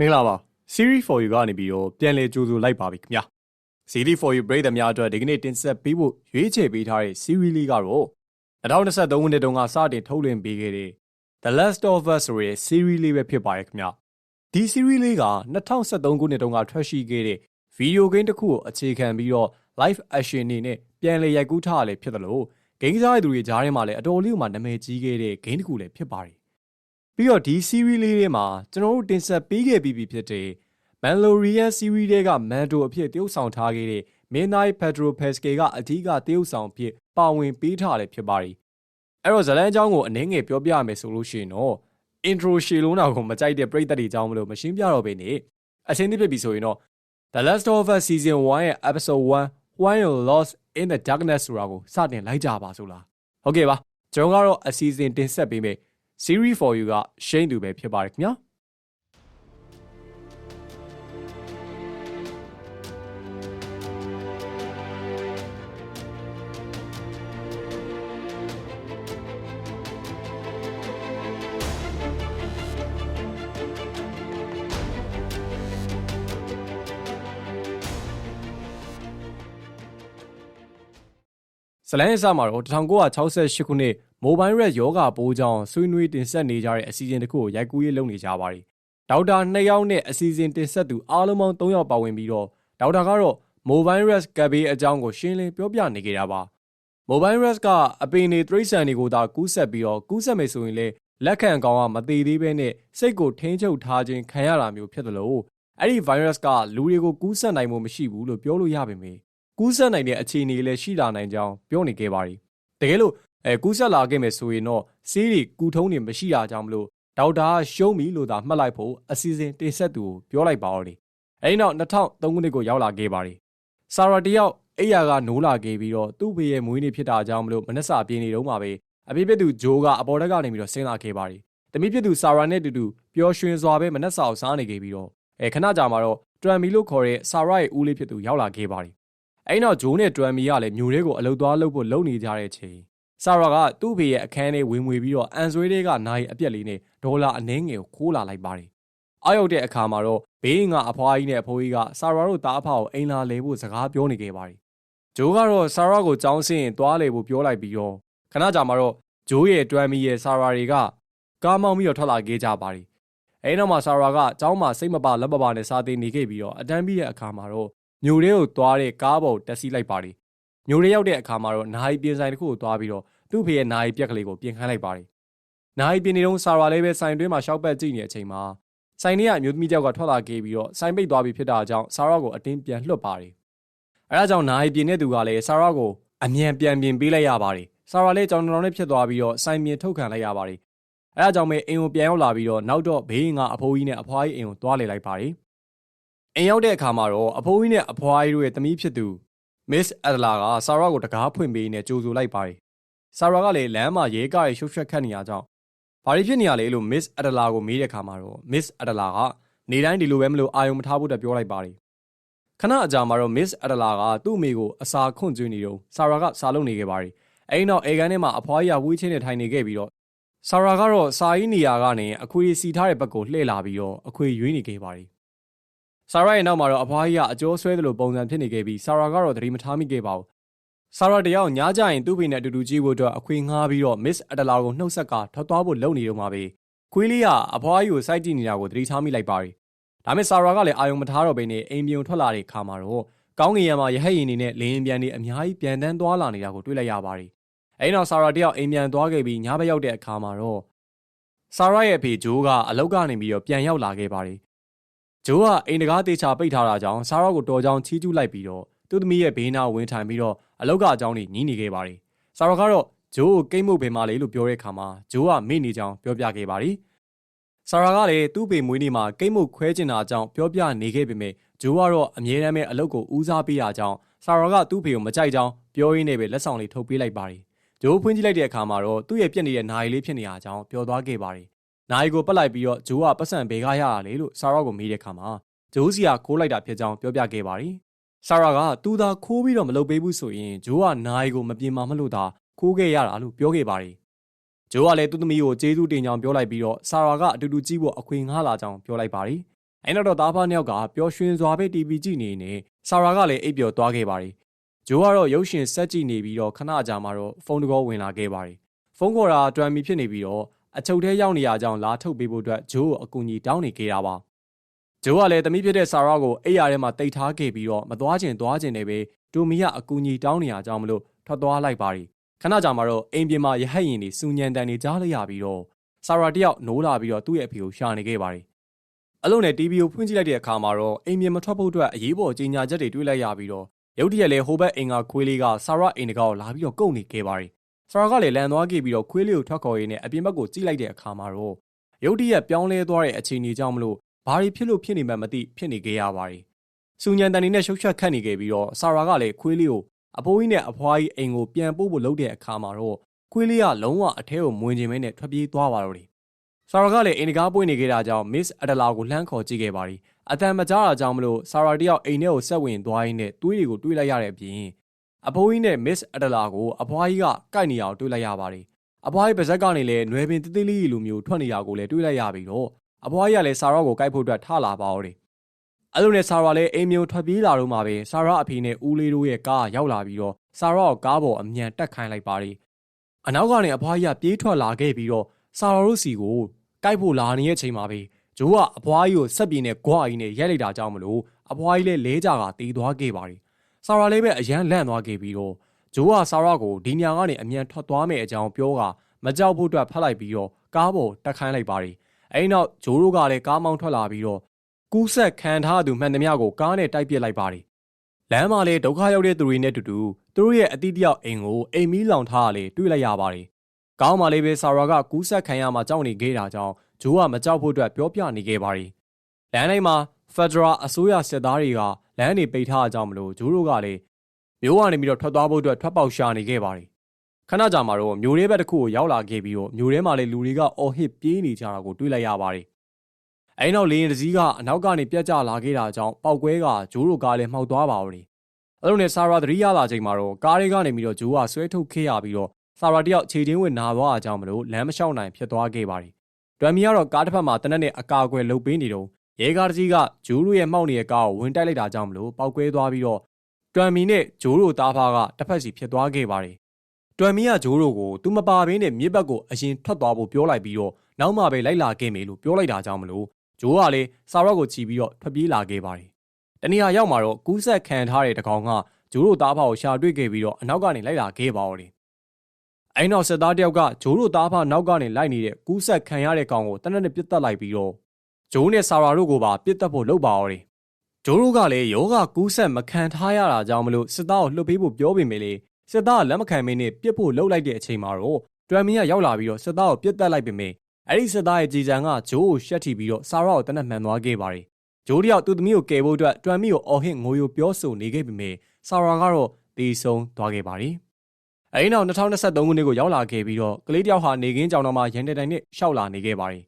မင်္ဂလာပါ Siri for you ကနေပြီးတော့ပြန်လည်ကြိုဆိုလိုက်ပါပြီခင်ဗျာ Siri for you ပရိသတ်များအတွက်ဒီကနေ့တင်ဆက်ပေးဖို့ရွေးချယ်ပေးထားတဲ့ Siri လေးကတော့2023ခုနှစ်တုန်းကစတင်ထုတ်လွှင့်ပေးခဲ့တဲ့ The Last of Us ဆိုတဲ့ Siri လေးပဲဖြစ်ပါရဲ့ခင်ဗျာဒီ Siri လေးက2023ခုနှစ်တုန်းကထွက်ရှိခဲ့တဲ့ video game တစ်ခုကိုအခြေခံပြီးတော့ live action အနေနဲ့ပြန်လည်ရိုက်ကူးထားရလေဖြစ်တယ်လို့ဂိမ်းစားရသူတွေကြားထဲမှာလည်းအတော်လေးကမှနာမည်ကြီးခဲ့တဲ့ game တစ်ခုလည်းဖြစ်ပါတယ် ပြီးတော့ဒီ series လေးထဲမှာကျွန်တော်တို့တင်ဆက်ပေးခဲ့ပြီးပြီဖြစ်တဲ့ Mandalorian series တွေက Mando အဖြစ်တရုပ်ဆောင်ထားခဲ့တဲ့မင်းသား Pedro Pascal ကအဓိကတရုပ်ဆောင်ဖြစ်ပါဝင်ပေးထားတယ်ဖြစ်ပါတယ်အဲ့တော့ဇလန်းအကြောင်းကိုအနည်းငယ်ပြောပြရမယ်ဆိုလို့ရှိရင်တော့ intro ရှည်လုံးတာကိုမကြိုက်တဲ့ပရိသတ်တွေအကြောင်းမလို့မရှင်းပြတော့ဘဲနဲ့အချင်းသိဖြစ်ပြီဆိုရင်တော့ The Last of Us Season 1ရဲ့ Episode 1 When You're Lost in the Darkness ဆိုတာကိုစတင်လိုက်ကြပါစို့လားဟုတ်ကဲ့ပါကျွန်တော်ကတော့အစီအစဉ်တင်ဆက်ပေးမယ် Siri for you ကရှိန်သူပဲဖြစ်ပါတယ်ခင်ဗျာ ဇလန်အစမှာတော့1968ခုနှစ် Mobile Red ယောဂပိုးကြောင့်ဆွေးနွေးတင်ဆက်နေကြတဲ့အစီအစဉ်တစ်ခုကိုရိုက်ကူးရေးလုပ်နေကြပါတယ်။ဒေါက်တာ2ယောက်နဲ့အစီအစဉ်တင်ဆက်သူအားလုံးပေါင်း3ယောက်ပါဝင်ပြီးတော့ဒေါက်တာကတော့ Mobile Red ကပ်ဘေးအကြောင်းကိုရှင်းလင်းပြောပြနေကြတာပါ။ Mobile Red ကအပင်နေတရိษံတွေကိုသာကူးဆက်ပြီးတော့ကူးဆက်မယ်ဆိုရင်လေလက်ခံကောင်ကမသေးသေးပဲနဲ့စိတ်ကိုထိန်းချုပ်ထားခြင်းခံရတာမျိုးဖြစ်တယ်လို့အဲ့ဒီ virus ကလူတွေကိုကူးဆက်နိုင်မှုမရှိဘူးလို့ပြောလို့ရပါမယ်ကူးဆက်နိုင်တဲ့အခြေအနေလည်းရှိလာနိုင်ကြောင်းပြောနေခဲ့ပါတယ်။တကယ်လို့ အဲကူးဆက်လာခဲ့မယ်ဆိုရင်တော့ဆေးတွေကူထုံးတွေမရှိတာကြောင့်မလို့ဒေါက်တာရှုံးပြီလို့သာမှတ်လိုက်ဖို့အစီအစဉ်တင်ဆက်သူကိုပြောလိုက်ပါတော့တယ်။အဲဒီနောက်2003ခုနှစ်ကိုရောက်လာခဲ့ပါတယ်။ဆာရာတယောက်အိယာကနိုးလာခဲ့ပြီးတော့သူ့ဖေရဲ့မွေးနေ့ဖြစ်တာကြောင့်မလို့မနှက်စာပြင်းနေတော့မှပဲအဖေဖြစ်သူဂျိုးကအပေါ်တက်ကနေပြီးတော့ဆင်းလာခဲ့ပါတယ်။တမိဖြစ်သူဆာရာနဲ့တူတူပျော်ရွှင်စွာပဲမနှက်စာကိုစားနေခဲ့ပြီးတော့အဲခဏကြာမှာတော့တရမ်မီလို့ခေါ်တဲ့ဆာရာရဲ့ဦးလေးဖြစ်သူရောက်လာခဲ့ပါတယ်အဲ့နောက်ဂျိုးနဲ့တွမ်မီကလည်းမြို့တွေကိုအလုတ်သွားလုပ်ဖို့လုပ်နေကြတဲ့ချိန် ဆာရာကသူ့ဖေရဲ့အခန်းထဲဝင်ငွေပြီးတော့အန်ဆွေးတွေကနိုင်အပြက်လေးနဲ့ဒေါ်လာအနှဲငယ်ကိုခိုးလာလိုက်ပါတယ်။အောက်ရောက်တဲ့အခါမှာတော့ဘေးကအဖွားကြီးနဲ့အဖိုးကြီးကဆာရာတို့တားအဖကိုအိမ်လာလဲဖို့စကားပြောနေခဲ့ပါတယ်။ဂျိုးကတော့ဆာရာကိုကြောင်းစင်းရင်သွားလေဖို့ပြောလိုက်ပြီးတော့ခဏကြာမှာတော့ဂျိုးရဲ့တွမ်မီရဲ့ဆာရာတွေကကားမောင်းပြီးတော့ထွက်လာခဲ့ကြပါတယ်။အဲနောက်မှာဆာရာကကျောင်းမှာစိတ်မပါလက်မပါနဲ့စာသင်နေခဲ့ပြီးတော့အတန်းပြီးတဲ့အခါမှာတော့မြို့ထဲကိုသွားတဲ့ကားပေါ်တက်စီးလိုက်ပါတယ်။ မြို့ထဲရောက်တဲ့အခါမှာတော့နာယီပြင်ဆိုင်တစ်ခုကိုသွားပြီးတော့သူ့ဖေရဲ့နာယီပြက်ကလေးကိုပြင်ခိုင်းလိုက်ပါတယ်။နာယီပြင်နေတော့ဆာရာလေးပဲဆိုင်တွင်းမှာရှောက်ပတ်ကြည့်နေတဲ့အချိန်မှာဆိုင်ထဲကအမျိုးသမီးတယောက်ကထွက်လာခဲ့ပြီးတော့ဆိုင်ပိတ်သွားပြီးဖြစ်တာကြောင့်ဆာရာကိုအတင်းပြန်လွှတ်ပါတယ်။အဲဒါကြောင့်နာယီပြင်တဲ့သူကလည်းဆာရာကိုအမြန်ပြန်ပြင်ပေးလိုက်ရပါတယ်။ဆာရာလေးကြောင်တောင်နဲ့ဖြစ်သွားပြီးတော့ဆိုင်ပြင်ထုတ်ခံလိုက်ရပါတယ်။အဲဒါကြောင့်ပဲအိမ်ကိုပြန်ရောက်လာပြီးတော့နောက်တော့ဘေးငါအဖိုးကြီးနဲ့အဖွားကြီးအိမ်ကိုသွားလေလိုက်ပါတယ်။အိမ်ရောက်တဲ့အခါမှာတော့အဖိုးကြီးနဲ့အဖွားကြီးတို့ရဲ့သမီးဖြစ်သူ Miss Adler ကဆာရာကိုတကားဖွင့်ပေးနေကြိုဆိုလိုက်ပါတယ်။ဆာရာကလည်းလမ်းမှာရဲကားရဲ့ရှုပ်ရှက်ခတ်နေရကြောင်းဘာတွေဖြစ်နေရလဲလို့ Miss Adler ကိုမေးတဲ့အခါမှာတော့ Miss Adler ကနေတိုင်းဒီလိုပဲမလို့အာယုံမထားဖို့တပြောလိုက်ပါတယ်။ခဏအကြာမှာတော့ Miss Adler ကသူ့အမေကိုအစာခွန့်ကျွေးနေတော့ဆာရာကစာလုပ်နေခဲ့ပါတယ်။အဲဒီနောက်အေကန်ထဲမှာအဖွားကြီးကဝီးချင်းနဲ့ထိုင်နေခဲ့ပြီးတော့ဆာရာကတော့စာရေးနေရာကနေအခွေစီထားတဲ့ဘက်ကိုလှည့်လာပြီးတော့အခွေရွေးနေခဲ့ပါတယ် ဆာရာရဲ့နောက်မှာတော့အဖွားကြီးကအကျိုးဆွဲသလိုပုံစံဖြစ်နေခဲ့ပြီးဆာရာကတော့သတိမထားမိခဲ့ပါဘူးဆာရာတယောက်ညားကြရင်သူ့ဖေနဲ့အတူတူကြည့်ဖို့အတွက်အခွေငှားပြီးတော့ Miss Adela ကိုနှုတ်ဆက်ကထွက်သွားဖို့လုပ်နေတော့မှပဲခွေးလေးကအဖွားကြီးကိုစိုက်ကြည့်နေတာကိုသတိထားမိလိုက်ပါတယ်ဒါမဲ့ဆာရာကလည်းအာယုံမထားတော့ဘဲနဲ့အိမ်ပြုံထွက်လာတဲ့ခါမှာတော့ကောင်းကင်ယံမှာရဟတ်ရင်နေနဲ့လင်းပြန်နေအများကြီးပြန်တန်းသွားလာနေတာကိုတွေ့လိုက်ရပါတယ်အဲဒီနောက်ဆာရာတယောက်အိမ်ပြန်သွားခဲ့ပြီးညဘက်ရောက်တဲ့အခါမှာတော့ဆာရာရဲ့အဖေဂျိုးကအလောက်ကနေပြီးတော့ပြန်ရောက်လာခဲ့ပါတယ် ဂျိုးကအိမ်တကားတေချာပိတ်ထားတာကြောင့်ဆာရော့ကိုတော်ကြောင်ချီးကျူးလိုက်ပြီးတော့သူ့သမီးရဲ့ဘေးနားဝင်ထိုင်ပြီးတော့အလောက်ကအကြောင်းကြီးညီးနေခဲ့ပါတယ်။ဆာရော့ကတော့ဂျိုးကိုကိတ်မုတ်ပင်မလေးလို့ပြောတဲ့အခါမှာဂျိုးကမေ့နေကြောင်းပြောပြခဲ့ပါတယ်။ဆာရာကလည်းသူ့ပေမွေးနေ့မှာကိတ်မုတ်ခွဲကျင်တာကြောင့်ပြောပြနေခဲ့ပေမဲ့ဂျိုးကတော့အမြဲတမ်းပဲအလုပ်ကိုဦးစားပေးတာကြောင့်ဆာရာကသူ့ဖေကိုမကြိုက်ကြောင်းပြောရင်းနဲ့ပဲလက်ဆောင်လေးထုတ်ပေးလိုက်ပါတယ်။ဂျိုးဖွင့်ကြည့်လိုက်တဲ့အခါမှာတော့သူ့ရဲ့ပြက်နေတဲ့နိုင်လေးဖြစ်နေရကြောင်းပြောသွားခဲ့ပါတယ်။ နိုင်ကိုပတ်လိုက်ပြီးတော့ဂျိုးကပတ်စံဘေကရရလေလို့ဆာရာကိုမေးတဲ့အခါမှာဂျိုးစီကခိုးလိုက်တာဖြစ်ကြောင်းပြောပြခဲ့ပါတယ်။ဆာရာကသူသာခိုးပြီးတော့မလုပ်ပေးဘူးဆိုရင်ဂျိုးကနိုင်ကိုမပြေမမလို့သာခိုးခဲ့ရတာလို့ပြောခဲ့ပါတယ်။ဂျိုးကလည်းသူ့သမီးကိုကျေးဇူးတင်ကြောင်းပြောလိုက်ပြီးတော့ဆာရာကအတူတူကြည့်ဖို့အခွင့်ငှားလာကြောင်းပြောလိုက်ပါတယ်အဲ့နောက်တော့သားဖားနှစ်ယောက်ကပျော်ရွှင်စွာပဲ TV ကြည့်နေနေဆာရာကလည်းအိပ်ပျော်သွားခဲ့ပါတယ်ဂျိုးကတော့ရုပ်ရှင်ဆက်ကြည့်နေပြီးတော့ခဏကြာမှတော့ဖုန်းတကောဝင်လာခဲ့ပါတယ်ဖုန်းခေါ်တာတွမ်မီဖြစ်နေပြီးတော့ အချုပ်ထဲရောက်နေရကြောင်းလာထုတ်ပေးဖို့အတွက်ဂျိုးကိုအကူအညီတောင်းနေခဲ့တာပါဂျိုးကလည်းတမိဖြစ်တဲ့ဆာရာကိုအိယာထဲမှာတိတ်ထားခဲ့ပြီးတော့မသွားခြင်းသွားခြင်းနဲ့ပဲတိုမီကအကူအညီတောင်းနေရကြောင်းမလို့ထွက်သွားလိုက်ပါတယ်ခဏကြာမှတော့အိမ်ပြင်မှာရဟတ်ရင်တွေစူညံတန်တွေကြားလိုက်ရပြီးတော့ဆာရာတယောက်နိုးလာပြီးတော့သူ့ရဲ့အဖေကိုရှာနေခဲ့ပါတယ်အလုံးနဲ့ TV ကိုဖွင့်ကြည့်လိုက်တဲ့အခါမှာတော့အိမ်ပြင်မထွက်ဖို့အတွက်အရေးပေါ်ကြေညာချက်တွေတွေ့လိုက်ရပြီးတော့ရုတ်တရက်လဲဟိုဘက်အင်္ဂါခွေးလေးကဆာရာအိမ်တကောက်လာပြီးတော့ကုတ်နေခဲ့ပါတယ် ဆာရာကလည်းလန်သွားခဲ့ပြီးတော့ခွေးလေးကိုထွက်ခေါ်ရင်းနဲ့အပြင်ဘက်ကိုကြည့်လိုက်တဲ့အခါမှာတော့ရုတ်တရက်ပြောင်းလဲသွားတဲ့အခြေအနေကြောင့်မလို့ဘာတွေဖြစ်လို့ဖြစ်နေမှမသိဖြစ်နေခဲ့ရပါတယ်စူညံတန်နေနဲ့ရှုပ်ချက်ခတ်နေခဲ့ပြီးတော့ဆာရာကလည်းခွေးလေးကိုအဖိုးကြီးနဲ့အဖွားကြီးအိမ်ကိုပြန်ပို့ဖို့လုပ်တဲ့အခါမှာတော့ခွေးလေးကလုံးဝအထဲကိုမဝင်ခြင်းမဲနဲ့ထွက်ပြေးသွားပါတော့တယ်ဆာရာကလည်းအိမ်တကားပွင့်နေခဲ့တာကြောင့်မစ္စအဒလာကိုလှမ်းခေါ်ကြည့်ခဲ့ပါတယ်အတန်မကြားတာကြောင့်မလို့ဆာရာတယောက်အိမ်ထဲကိုဆက်ဝင်သွားရင်းနဲ့တွေးတွေကိုတွေးလိုက်ရတဲ့အပြင် အဖိုးကြီးနဲ့မစ္စအဒလာကိုအဖွားကြီးကကိုက်နေအောင်တွေးလိုက်ရပါတယ်အဖွားကြီးပါဇက်ကနေလည်းနွယ်ပင်တသေးလေးလိုမျိုးထွက်နေတာကိုလည်းတွေးလိုက်ရပြီးတော့အဖွားကြီးကလည်းဆာရာကိုကိုက်ဖို့အတွက်ထလာပါတော့တယ်အဲ့လိုနဲ့ဆာရာလည်းအိမ်မျိုးထွက်ပြေးလာတော့မှပဲဆာရာအဖေနဲ့ဦးလေးတို့ရဲ့ကားရောက်လာပြီးတော့ဆာရာကိုကားပေါ်အမြန်တက်ခိုင်းလိုက်ပါတယ်အနောက်ကနေအဖွားကြီးကပြေးထွက်လာခဲ့ပြီးတော့ဆာရာတို့စီကိုကိုက်ဖို့လာနေတဲ့အချိန်မှာပဲဂျိုးကအဖွားကြီးကိုဆက်ပြင်းနဲ့ဂွားကြီးနဲ့ရိုက်လိုက်တာကြောင့်မလို့အဖွားကြီးလည်းလဲကြကတီးသွားခဲ့ပါတယ် ဆာရာလည်းပဲအရန်လန့်သွားခဲ့ပြီးတော့ဂျိုးကဆာရာကိုဒီညကနေအမြန်ထွက်သွားမယ်အကြောင်းပြောကမကြောက်ဖို့အတွက်ဖတ်လိုက်ပြီးတော့ကားပေါ်တက်ခိုင်းလိုက်ပါတယ်အဲဒီနောက်ဂျိုးတို့ကလည်းကားမောင်းထွက်လာပြီးတော့ကူးဆက်ခံထားသူမှန်သမျှကိုကားနဲ့တိုက်ပစ်လိုက်ပါတယ်လမ်းမှာလေဒုက္ခရောက်တဲ့သူတွေနဲ့တူတူသူတို့ရဲ့အတိတယောက်အိမ်ကိုအိမ်မီးလောင်ထားရလေတွေ့လိုက်ရပါတယ်။ကောင်းမှလေးပဲဆာရာကကူးဆက်ခံရမှကြောက်နေခဲ့တာကြောင့်ဂျိုးကမကြောက်ဖို့အတွက်ပြောပြနေခဲ့ပါတယ်။လမ်းတိုင်းမှာဖက်ဒရယ်အစိုးရစစ်သားတွေက လမ်းတွေပိတ်ထားကြမလို့ဂျိုးတို့ကလည်းမျိုးကနေပြီးတော့ထွက်သွားဖို့အတွက်ထွက်ပေါက်ရှာနေခဲ့ပါတယ်။ခဏကြာမှတော့မျိုးရဲဘက်တစ်ခုကိုရောက်လာခဲ့ပြီးတော့မျိုးထဲမှာလည်းလူတွေကအော်ဟစ်ပြေးနေကြတာကိုတွေ့လိုက်ရပါတယ်။အဲဒီနောက်လေရင်တစည်းကအနောက်ကနေပြတ်ကျလာခဲ့တာကြောင့်ပောက်ကွဲကဂျိုးတို့ကားလည်းမှောက်သွားပါဦး။အဲလိုနဲ့ဆာရာသတိရလာချိန်မှာတော့ကားတွေကနေပြီးတော့ဂျိုးကဆွဲထုတ်ခဲ့ရပြီးတော့ဆာရာတယောက်ခြေချင်းဝင်နာသွားအကြောင်းမလို့လမ်းမလျှောက်နိုင်ဖြစ်သွားခဲ့ပါတယ်။တွမ်မီကတော့ကားတစ်ဖက်မှာတနက်နဲ့အကာအကွယ်လှုပ်ပေးနေတော့ ရဲကားတစ်ကြီးကဂျိုးတို့ရဲ့မှောက်နေတဲ့ကားကိုဝင်တိုက်လိုက်တာကြောင့်မလို့ပောက်ကွဲသွားပြီးတော့တွမ်မီနဲ့ဂျိုးတို့သားဖားကတစ်ဖက်စီဖြစ်သွားခဲ့ပါတယ်။တွမ်မီကဂျိုးတို့ကိုသူမပါဘင်းနဲ့မြစ်ဘက်ကိုအရင်ထွက်သွားဖို့ပြောလိုက်ပြီးတော့နောက်မှပဲလိုက်လာခဲ့မယ်လို့ပြောလိုက်တာကြောင့်မလို့ဂျိုးကလည်းဆာရော့ကိုချီပြီးတော့ထွက်ပြေးလာခဲ့ပါတယ်။တနေရာရောက်မှာတော့ကူးဆက်ခံထားတဲ့တကောင်ကဂျိုးတို့သားဖားကိုရှာတွေ့ခဲ့ပြီးတော့အနောက်ကနေလိုက်လာခဲ့ပါတော့တယ်။အဲနောက်စစ်သားတယောက်ကဂျိုးတို့သားဖားနောက်ကနေလိုက်နေတဲ့ကူးဆက်ခံရတဲ့ကောင်ကိုတနက်နဲ့ပြစ်တက်လိုက်ပြီးတော့ ဂျိုးနဲ့ဆာရာတို့ကိုပါပြစ်တက်ဖို့လုပ်ပါတော့တယ်။ဂျိုးတို့ကလည်းယောဂကူးဆက်မခံထားရတာကြောင့်မလို့စစ်သားကိုလှုပ်ပေးဖို့ပြောပေမဲ့လေစစ်သားကလက်မခံမင်းနဲ့ပြစ်ဖို့လှုပ်လိုက်တဲ့အချိန်မှာတော့တွမ်မီကရောက်လာပြီးတော့စစ်သားကိုပြစ်တက်လိုက်ပေမဲ့အဲ့ဒီစစ်သားရဲ့ကြည်စံကဂျိုးကိုရှက်ထီပြီးတော့ဆာရာကိုတနက်မှန်သွားခဲ့ပါတယ်။ဂျိုးတယောက်သူ့သမီးကိုကယ်ဖို့အတွက်တွမ်မီကိုအော်ဟစ်ငိုယိုပြောဆိုနေခဲ့ပေမဲ့ဆာရာကတော့တည်ဆုံသွားခဲ့ပါတယ်။အဲဒီနောက်2023ခုနှစ်ကိုရောက်လာခဲ့ပြီးတော့ကလေးတယောက်ဟာနေကင်းကြောင်တော်မှာရန်တိုင်တိုင်နဲ့ရှောက်လာနေခဲ့ပါတယ်။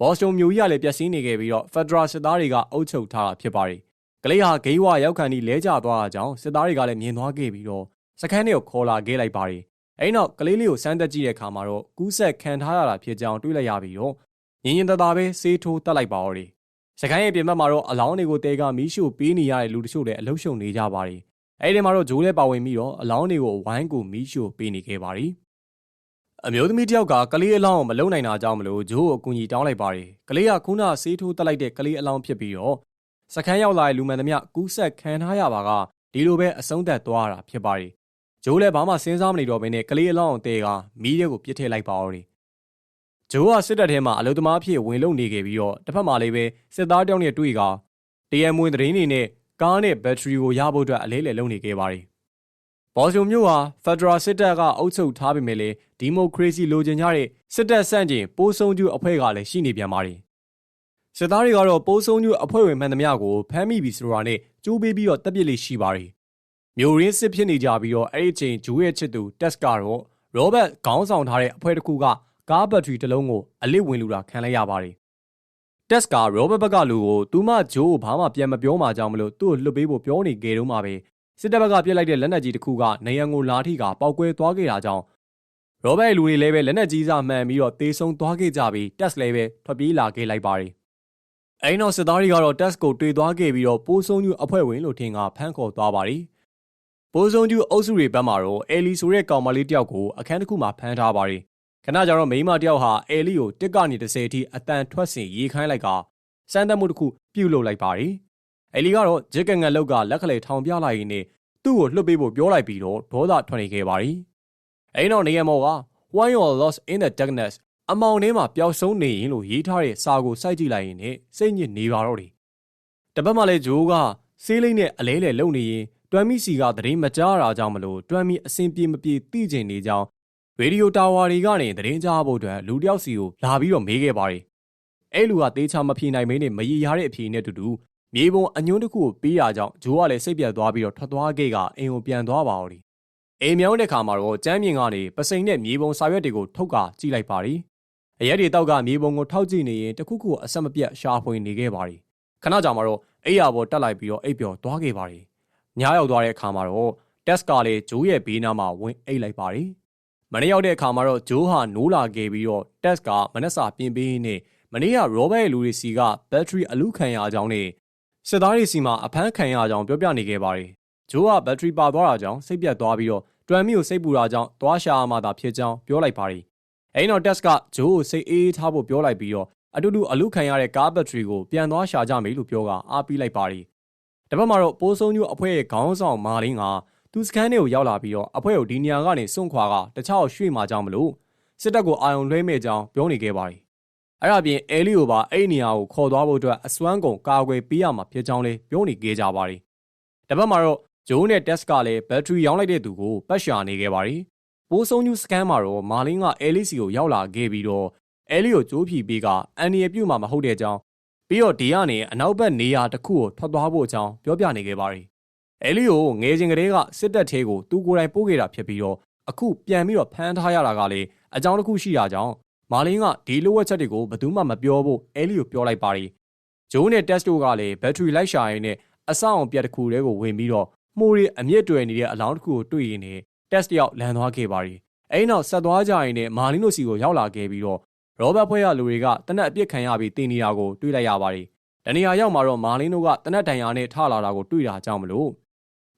ဘော့စတွန်မြို့ကြီးကလည်းပျက်စီးနေခဲ့ပြီးတော့ဖက်ဒရယ်စစ်သားတွေကအုပ်ချုပ်ထားတာဖြစ်ပါတယ်။ကလေးဟာဂိမ်းဝရောက်ခံပြီးလဲကျသွားတာကြောင့်စစ်သားတွေကလည်းမြင်သွားခဲ့ပြီးတော့စခန်းတွေကိုခေါ်လာခဲ့လိုက်ပါတယ်။အဲဒီနောက်ကလေးလေးကိုစမ်းသက်ကြည့်တဲ့အခါမှာတော့ကူးဆက်ခံထားရတာဖြစ်ကြောင်းတွေးလိုက်ရပြီးတော့ငင်းရင်တသားပဲဆေးထိုးတက်လိုက်ပါတော့တယ်။စခန်းရဲ့ပြင်ဘက်မှာတော့အလောင်းတွေကိုတဲကမီးရှို့ပေးနေရတဲ့လူတချို့လည်းအလုရှုံနေကြပါတယ်အဲ့ဒီမှာတော့ဂျိုးလည်းပါဝင်ပြီးတော့အလောင်းတွေကိုဝိုင်းကူမီးရှို့ပေးနေခဲ့ပါတယ် အမျိုးသမီးတယောက်ကကလေးအလောင်းကိုမလုံနိုင်တာကြောင့်မလို့ဂျိုးကိုအကူအညီတောင်းလိုက်ပါတယ်ကလေးကခုနဆေးထိုးတက်လိုက်တဲ့ကလေးအလောင်းဖြစ်ပြီးတော့စခန်းရောက်လာတဲ့လူမှန်သမျှကူးဆက်ခံထားရပါကဒီလိုပဲအဆုံးသက်သွားတာဖြစ်ပါတယ်ဂျိုးလည်းဘာမှစဉ်းစားမနေတော့ဘဲနဲ့ကလေးအလောင်းကိုတဲကမီးတဲ့ကိုပြစ်ထည့်လိုက်ပါတော့တယ်ဂျိုးကစစ်တပ်ထဲမှာအလုသမားဖြစ်ဝင်လုံနေခဲ့ပြီးတော့တစ်ဖက်မှာလည်းပဲစစ်သားတယောက်နဲ့တွေ့ကတရားမဝင်သတင်းတွေနဲ့ကားနဲ့ဘက်ထရီကိုရဖို့အတွက်အလေးလေလုပ်နေခဲ့ပါတယ်။ ဘော်ဂျုံမြို့ဟာဖက်ဒရယ်စစ်တပ်ကအုပ်ချုပ်ထားပေမဲ့လည်းဒီမိုကရေစီလိုချင်ကြတဲ့စစ်တပ်ဆန့်ကျင်ပိုးဆုံးကျူအဖွဲ့ကလည်းရှိနေပြန်ပါတယ်။စစ်သားတွေကတော့ပိုးဆုံးကျူအဖွဲ့ဝင်မှန်သမျှကိုဖမ်းမိပြီဆိုတာနဲ့ကျိုးပေးပြီးတော့တပ်ပစ်လေးရှိပါတယ်။မြို့ရင်းစစ်ဖြစ်နေကြပြီးတော့အဲ့ဒီချိန်ဂျူးရဲ့ချစ်သူတက်စ်ကတော့ရောဘတ်ခေါင်းဆောင်ထားတဲ့အဖွဲ့တစ်ခုကကားဘက်ထရီတစ်လုံးကိုအလစ်ဝင်လူတာခံလိုက်ရပါတယ်တက်စ်ကရောဘတ်ဘက်ကလူကိုသူမဂျိုးကိုဘာမှပြန်မပြောမှကြောင်းမလို့သူ့ကိုလွတ်ပေးဖို့ပြောနေကြတော့မှပဲ စစ်တပ်ဘက်ကပြစ်လိုက်တဲ့လက်နက်ကြီးတစ်ခုကနေရန်ကိုလာထိကပောက်ကွဲသွားခဲ့တာကြောင့်ရောဘတ်လူတွေလည်းပဲလက်နက်ကြီးစားမှန်ပြီးတော့တေးဆုံသွားခဲ့ကြပြီးတက်စ်လည်းပဲထွက်ပြေးလာခဲ့လိုက်ပါတယ်အိမ်နောက်စစ်သားတွေကတော့ test ကိုတွေ့သွားခဲ့ပြီးတော့ပိုးဆုံးကျူအဖွဲ့ဝင်လို့ထင်ကဖမ်းခေါ်သွားပါတယ်။ပိုးဆုံးကျူအုပ်စုတွေဘက်မှာတော့အဲလီဆိုတဲ့ကောင်မလေးတယောက်ကိုအခန်းတစ်ခုမှာဖမ်းထားပါတယ်။ခဏကြာတော့မိန်းမတယောက်ဟာအဲလီကိုတစ်ကနေ30အထိအတန်ထွက်စင်ရေးခိုင်းလိုက်ကစမ်းသပ်မှုတစ်ခုပြုလုပ်လိုက်ပါတယ်။ အဲလီကတော့ဂျက်ကငတ်လောက်ကလက်ခလေထောင်ပြလိုက်ရင်းနဲ့သူ့ကိုလွှတ်ပေးဖို့ပြောလိုက်ပြီးတော့ဒေါသထွက်နေခဲ့ပါတယ်။အဲ့တော့နေရမောက Why you lost in the darkness အမောင်ထဲမှာပျောက်ဆုံးနေရင်လို့ရေးထားတဲ့စာကိုစိုက်ကြည့်လိုက်ရင်လည်းစိတ်ညစ်နေပါတော့တယ်။တပတ်မှလည်းဂျိုးကဆေးလိမ့်နဲ့အလဲလဲလုံနေရင်တွမ်မီစီကသတင်းမကြားတာကြောင့်မလို့တွမ်မီအဆင်ပြေမပြေသိကျင်နေကြောင်းရေဒီယိုတာဝါတွေကနေသတင်းကြားဖို့အတွက်လူတယောက်စီကိုလာပြီးတော့မေးခဲ့ပါတယ်။အဲ့လူကတေးချမဖြေနိုင်မင်းနဲ့မရရတဲ့အဖြေနဲ့တူတူ မြေပုံအညွန်းတစ်ခုကိုပေးရကြောင်းဂျိုးကလည်းစိတ်ပြတ်သွားပြီးတော့ထွက်သွားခဲ့ကအင်ကိုပြန်သွားပါတော့တယ်။အိမ်မြောင်းတဲ့ခါမှာတော့ကျမ်းမြင်ကနေပစိန်နဲ့မြေပုံစာရွက်တွေကိုထုတ်ကာကြည့်လိုက်ပါတယ်။အရက်တွေတောက်ကမြေပုံကိုထောက်ကြည့်နေရင်တခုခုအဆက်မပြတ်ရှာဖွေနေခဲ့ပါတယ်။ခဏကြာမှာတော့အိယာပေါ်တက်လိုက်ပြီးတော့အိပ်ပျော်သွားခဲ့ပါတယ်။ညရောက်သွားတဲ့အခါမှာတော့တက်ကလည်းဂျိုးရဲ့ဘေးနားမှာဝင်အိပ်လိုက်ပါတယ်။မနေ့ရောက်တဲ့အခါမှာတော့ဂျိုးဟာနိုးလာခဲ့ပြီးတော့တက်ကမနက်စာပြင်ပေးနေမနေ့ကရောဘတ်ရဲ့လူတွေစီကဘက်ထရီအလူခံရကြောင်းနဲ့ စစ်သားတွေစီမှာအဖမ်းခံရကြောင်းပြောပြနေခဲ့ပါတယ်။ဂျိုးကဘက်ထရီပါသွားတာကြောင့်စိတ်ပြတ်သွားပြီးတော့တွမ်မီကိုစိတ်ပူတာကြောင့်သွားရှာမှသာဖြစ်ကြောင်းပြောလိုက်ပါတယ်။အဲဒီနောက်တက်စ်ကဂျိုးကိုစိတ်အေးထားဖို့ပြောလိုက်ပြီးတော့အတူတူအလူခံရတဲ့ကားဘက်ထရီကိုပြန်သွားရှာကြမယ်လို့ပြောကအားပေးလိုက်ပါတယ်။တစ်ဖက်မှာတော့ပိုးဆုံးညိုအဖွဲ့ရဲ့ခေါင်းဆောင်မာလင်းကသူစကန်တွေကိုရောက်လာပြီးတော့အဖွဲ့ကိုဒီနေရာကနေစွန့်ခွာကတခြားကိုရွှေ့มาကြောင်းမလို့စစ်တပ်ကိုအာရုံလွှဲမဲ့ကြောင်းပြောနေခဲ့ပါတယ်။ အဲ့ဒါပြင်အဲလီကိုပါအဲ့ဒီနေရာကိုခေါ်သွားဖို့အတွက်အစွမ်းကုန်ကာကွယ်ပေးရမှာဖြစ်ကြောင်းလေးပြောနေခဲ့ကြပါတယ်။တစ်ဖက်မှာတော့ဂျိုးနဲ့တက်ကလည်းဘက်ထရီရောင်းလိုက်တဲ့သူကိုပတ်ရှာနေခဲ့ပါတယ်။ပိုးဆုံးညူစကန်မှာတော့မာလင်းကအဲလီစီကိုရောက်လာခဲ့ပြီးတော့အဲလီကိုကြိုးဖြီပေးကအန်နီရပြုတ်မှာမဟုတ်တဲ့အကြောင်းပြီးတော့ဒီကနေအနောက်ဘက်နေရာတစ်ခုကိုထွက်သွားဖို့အကြောင်းပြောပြနေခဲ့ပါတယ်။အဲလီကိုငယ်ချင်းကလေးကစစ်တပ်သေးကိုသူကိုယ်တိုင်ပို့ခဲ့တာဖြစ်ပြီးတော့အခုပြန်ပြီးတော့ဖမ်းထားရတာကလေအကြောင်းတစ်ခုရှိတာကြောင့် မာလင်းကဒီလိုဝက်ချက်တွေကိုဘယ်သူမှမပြောဖို့အဲလီကိုပြောလိုက်ပါတယ်။ဂျိုးနဲ့တက်စတိုကလည်းဘက်ထရီလိုက်ရှာရင်းနဲ့အဆောင်ပြတ်တစ်ခုတည်းကိုဝင်ပြီးတော့မှုတွေအမြင့်တွယ်နေတဲ့အလောင်းတစ်ခုကိုတွေ့ရင်းနဲ့တက်စ်တယောက်လန်သွားခဲ့ပါတယ်။အဲဒီနောက်ဆက်သွားကြရင်နဲ့မာလင်းတို့စီကိုရောက်လာခဲ့ပြီးတော့ရောဘတ်ဖွဲ့ရလူတွေကတနက်အပြစ်ခံရပြီးတင်နေတာကိုတွေ့လိုက်ရပါတယ်။တနေရာရောက်မှာတော့မာလင်းတို့ကတနက်တန်ရာနဲ့ထလာတာကိုတွေ့တာကြောင့်မလို့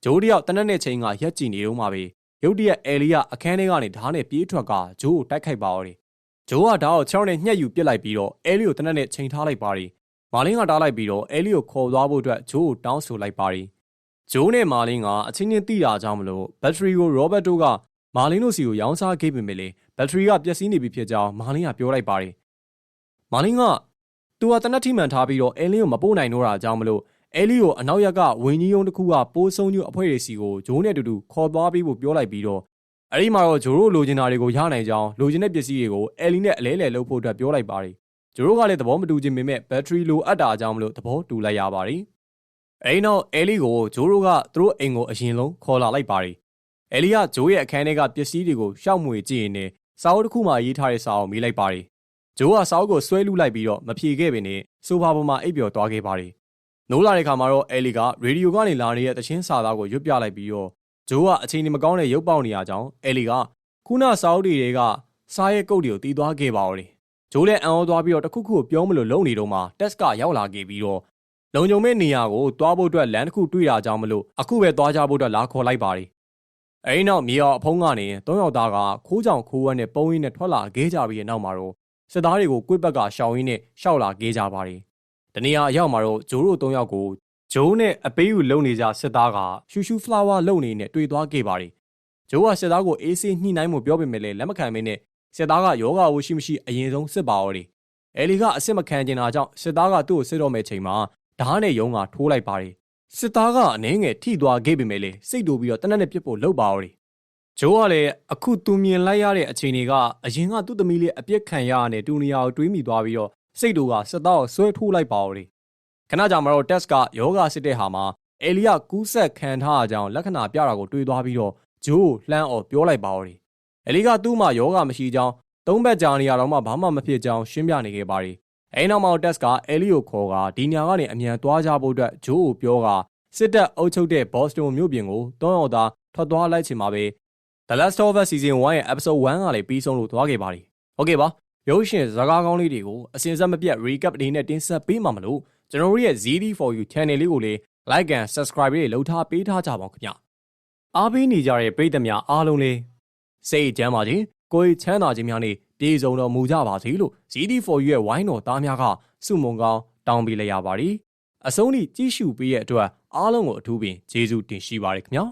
ဂျိုးတယောက်တနက်နဲ့ချိန်ကရက်ကြည့်နေတော့မှပဲရုတ်တရက်အဲလီယာအခန်းထဲကနေဓာတ်နဲ့ပြေးထွက်ကဂျိုးကိုတိုက်ခိုက်ပါတော့တယ်။ ဂျိုးကဓာတ်ကိုချောင်းနဲ့ညှက်ယူပစ်လိုက်ပြီးတော့အဲလီကိုတနက်နဲ့ချိန်ထားလိုက်ပါတယ်။မာလင်းကတားလိုက်ပြီးတော့အဲလီကိုခေါ်သွားဖို့အတွက်ဂျိုးကိုတောင်းဆိုလိုက်ပါတယ်။ဂျိုးနဲ့မာလင်းကအချင်းချင်းတိတာကြောင့်မလို့ဘက်ထရီကိုရောဘတ်တို့ကမာလင်းတို့စီကိုရောင်းစားခဲ့ပေမဲ့လေဘက်ထရီကပျက်စီးနေပြီဖြစ်ကြောင်းမာလင်းကပြောလိုက်ပါတယ်။မာလင်းကသူကတနက်ထိမှန်ထားပြီးတော့အဲလင်းကိုမပို့နိုင်တော့တာကြောင့်မလို့အဲလီကိုအနောက်ရက်ကဝင်းကြီးယုံတစ်ခုကပိုးဆုံးညအဖွဲ့တွေစီကိုဂျိုးနဲ့တူတူခေါ်သွားပြီးဖို့ပြောလိုက်ပြီးတော့ အဲ့ဒီမှာတော့ဂျိုးတို့လိုချင်တာတွေကိုရနိုင်ကြောင်းလိုချင်တဲ့ပစ္စည်းတွေကိုအဲလီနဲ့အလဲလဲလုပ်ဖို့အတွက်ပြောလိုက်ပါတယ်။ဂျိုးတို့ကလည်းသဘောမတူခြင်းပေမဲ့ဘက်ထရီလိုအပ်တာကြောင့်မလို့သဘောတူလိုက်ရပါတယ်။အဲဒီနောက်အဲလီကိုဂျိုးတို့ကသူတို့အိမ်ကိုအရင်ဆုံးခေါ်လာလိုက်ပါတယ်။အဲလီကဂျိုးရဲ့အခန်းထဲကပစ္စည်းတွေကိုရှောက်မွေကြည့်ရင်နဲ့စာအုပ်တစ်ခုမှရေးထားတဲ့စာအုပ်မေးလိုက်ပါတယ်။ဂျိုးကစာအုပ်ကိုဆွဲလူလိုက်ပြီးတော့မဖြေခဲ့ပေနဲ့ဆိုဖာပေါ်မှာအိပ်ပျော်သွားခဲ့ပါတယ်။နိုးလာတဲ့ခါမှာတော့အဲလီကရေဒီယိုကနေလာနေတဲ့တချင်းစာသားကိုရွတ်ပြလိုက်ပြီးတော့ ဂျိုးကအချိန်ကြီးမကောင်းတဲ့ရုပ်ပေါက်နေရကြောင်းအဲလီကခုနစာအုပ်တွေကစားရဲ့ကုတ်တွေကိုတီးသွားခဲ့ပါတော့တယ်။ဂျိုးလည်းအံ့ဩသွားပြီးတော့တခုခုကိုပြောမလို့လုံနေတော့မှတက်ကရောက်လာခဲ့ပြီးတော့လုံခြုံမဲ့နေရာကိုသွားဖို့အတွက်လမ်းတစ်ခုတွေ့တာကြောင့်မလို့အခုပဲသွားကြဖို့အတွက်လာခေါ်လိုက်ပါတယ်။အဲဒီနောက်မြေအောင်အဖုံးကနေသုံးယောက်သားကခိုးကြောင်ခိုးဝက်နဲ့ပုံရင်းနဲ့ထွက်လာခဲ့ကြပြီးတဲ့နောက်မှာတော့စစ်သားတွေကိုကိုယ့်ဘက်ကရှောင်းရင်းနဲ့ရှောက်လာခဲ့ကြပါတယ်။တနေရာအရောက်မှာတော့ဂျိုးတို့သုံးယောက်ကို ဂျိုးနဲ့အပေးယူလုံနေကြစစ်သားကရှူရှူဖလာဝါလုံနေနဲ့တွေ့သွားခဲ့ပါတယ်။ဂျိုးကစစ်သားကိုအေးဆေးညှိနှိုင်းမှုပြောပေမဲ့လည်းလက်မခံမင်းနဲ့စစ်သားကယောဂဝရှိမရှိအရင်ဆုံးစစ်ပါတော့တယ်။အဲလီကအစ်စ်မခံကျင်တာကြောင့်စစ်သားကသူ့ကိုစစ်တော့မဲ့ချိန်မှာဓာတ်နဲ့ယုံကထိုးလိုက်ပါတယ်စစ်သားကအနှဲငယ်ထိသွားခဲ့ပေမဲ့လေစိတ်တူပြီးတော့တနက်နဲ့ပြစ်ဖို့လှုပ်ပါတော့တယ်ဂျိုးကလည်းအခုသူမြင်လိုက်ရတဲ့အခြေအနေကအရင်ကသူ့သမီးလေးအပြစ်ခံရတဲ့တူနီယာကိုတွေးမိသွားပြီးတော့စိတ်တူကစစ်သားကိုဆွဲထိုးလိုက်ပါတော့တယ် ခဏကြာမှာတော့တက်စ်ကယောဂစစ်တဲ့ဟာမှာအဲလီယာကူးဆက်ခံထားအကြောင်းလက္ခဏာပြတာကိုတွေးသွားပြီးတော့ဂျိုးကိုလှမ်းအော်ပြောလိုက်ပါတော့တယ်အဲလီကသူ့မှာယောဂမရှိကြောင်းသုံးဘက်ကြာနေရတော့မှဘာမှမဖြစ်ကြောင်းရှင်းပြနေခဲ့ပါတယ်အဲနောက်မှာတက်စ်ကအဲလီကိုခေါ်ကဒီညာကနေအမြန်သွားကြဖို့အတွက်ဂျိုးကိုပြောကစစ်တပ်အုပ်ချုပ်တဲ့ဘော့စတွန်မြို့ပြင်ကိုတွန်းအောင်သာထွက်သွားလိုက်ချင်ပါပဲ The Last of Us Season 1ရဲ့ Episode 1ကလည်းပြီးဆုံးလို့သွားခဲ့ပါပြီ။ Okay ပါရုပ်ရှင်ဇာတ်ကားကောင်းလေးတွေကိုအစဉ်ဆက်မပြတ် recap အနေနဲ့တင်ဆက်ပေးမှာမလို့ ကျွန်တော်တို့ရဲ့ ZD for you channel လေးကိုလည်း like and subscribe လေးလုပ်ထားပေးထားကြပါဦးခင်ဗျအားပေးနေကြတဲ့ပရိသတ်များအားလုံးလေးစိတ်ချမ်းပါခြင်းကိုယ်ချမ်းသာခြင်းများနဲ့ပြည်စုံတော်မူကြပါစေလို့ ZD for you ရဲ့ဝိုင်းတော်သားများကစုမုံကောင်းတောင်းပေးလိုက်ရပါတယ်အဆုံးထိကြည့်ရှုပေးတဲ့အတွက်အားလုံးကိုအထူးပင်ကျေးဇူးတင်ရှိပါရခင်ဗျာ